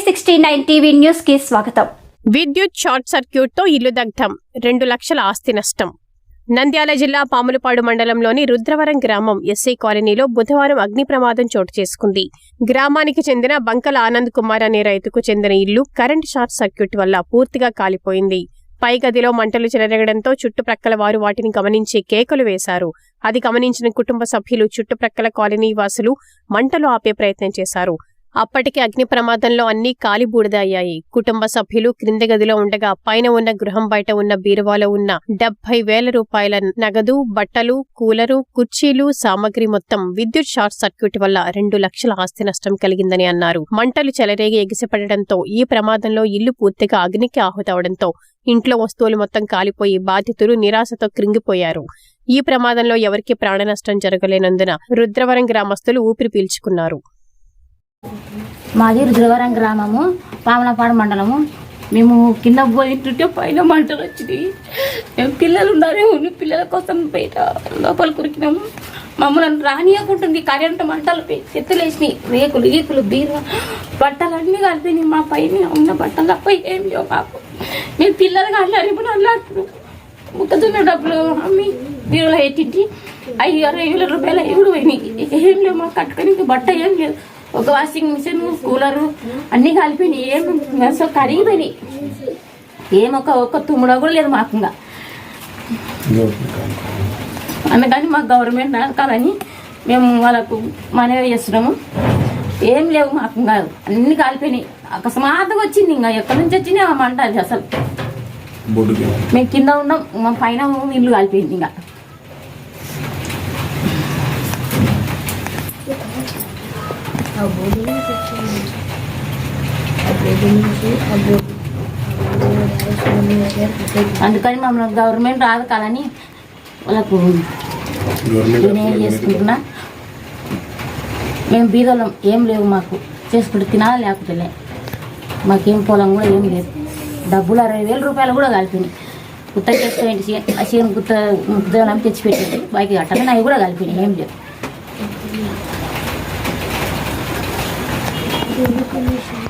Sixty nine TV న్యూస్కి స్వాగతం. విద్యుత్ షార్ట్ సర్క్యూట్తో ఇల్లు దగ్ధం రెండు లక్షల ఆస్తి నష్టం. నంద్యాల జిల్లా పాములపాడు మండలంలోని రుద్రవరం గ్రామం ఎస్సీ కాలనీలో బుధవారం అగ్ని ప్రమాదం చోటు చేసుకుంది. గ్రామానికి చెందిన బంకల ఆనంద్ కుమార్ అనే రైతుకు చెందిన ఇల్లు కరెంట్ షార్ట్ సర్క్యూట్ వల్ల పూర్తిగా కాలిపోయింది. పై గదిలో మంటలు చెలరగడంతో చుట్టుప్రక్కల వారు వాటిని గమనించి కేకలు వేశారు. అది గమనించిన కుటుంబ సభ్యులు చుట్టుప్రక్కల కాలనీ వాసులు మంటలు ఆపే ప్రయత్నం చేశారు. అప్పటికి అగ్ని ప్రమాదంలో అన్ని కాలిబూడిదయ్యాయి. కుటుంబ సభ్యులు క్రింద గదిలో ఉండగా పైన ఉన్న గృహం బయట ఉన్న బీరువాలో ఉన్న డెబ్బై వేల రూపాయల నగదు బట్టలు కూలరు కుర్చీలు సామగ్రి మొత్తం విద్యుత్ షార్ట్ సర్క్యూట్ వల్ల రెండు లక్షల ఆస్తి నష్టం కలిగిందని అన్నారు. మంటలు చెలరేగి ఎగిసిపడడంతో ఈ ప్రమాదంలో ఇల్లు పూర్తిగా అగ్నికి ఆహుతవడంతో ఇంట్లో వస్తువులు మొత్తం కాలిపోయి బాధితులు నిరాశతో కృంగిపోయారు. ఈ ప్రమాదంలో ఎవరికీ ప్రాణ నష్టం జరగలేనందున రుద్రవరం గ్రామస్తులు ఊపిరి పీల్చుకున్నారు. మాది రుద్రవరం గ్రామము పామలపాడు మండలము. మేము కింద పోయింటుంటే పైన మంటలు వచ్చినాయి. మేము పిల్లలు ఉన్నారే పిల్లల కోసం బయట లోపల కురికినాము. మమ్మల్ని రానియకుంటుంది కరెంటు మంటలు చెత్తలేసినాయి రేకులు ఈకులు బీరు బట్టలు అన్నీ కలిపినాయి మా పైన ఉన్న బట్టలు. తప్ప ఏం లేవు మాకు. మేము పిల్లలు అల్లారు ఇప్పుడు అల్లాడుతున్నాం. ముక్కతున్న డబ్బులు అమ్మి బీరులో ఎత్తింటి ఐదు అరవై వేల రూపాయలు ఎవడు పోయినాయి. ఏం లేవు మాకు కట్టుకోనికి బట్ట ఏం లేదు ఒక వాషింగ్ మిషన్ కూలరు అన్నీ కలిపినాయి. ఏం అసలు కరిగిపోయినాయి ఏం ఒక ఒక్క తుమ్ముడ కూడా లేదు మాకు ఇంకా. అందుకని మాకు గవర్నమెంట్ నడకాలని మేము వాళ్ళకు మనవి చేస్తున్నాము. ఏం లేవు మాకు ఇంకా. అన్ని కాలిపోయినాయి అకస్మాత్తుగా వచ్చింది ఇంకా. ఎక్కడి నుంచి వచ్చినాయి మంట అసలు. మేము కింద ఉన్నాం. మా పైన ఇల్లు కాలిపోయింది ఇంకా. అందుకని మమ్మల్ని గవర్నమెంట్ రాదు కాదని వాళ్ళకు నేనేం చేసుకుంటున్నా? మేము బీదోళ్ళం ఏం లేవు మాకు. చేసుకుంటే తినాలి లేకపోతే. మాకేం పొలం కూడా ఏం లేదు. డబ్బులు అరవై వేల రూపాయలు కూడా కలిపినాయి గుత్త చేసుకోండి ఆ చీర గుత్త ముద్దలం తెచ్చిపెట్టేది. బాకి కట్టాలి అవి కూడా కలిపినాయి ఏం లేవు 有一个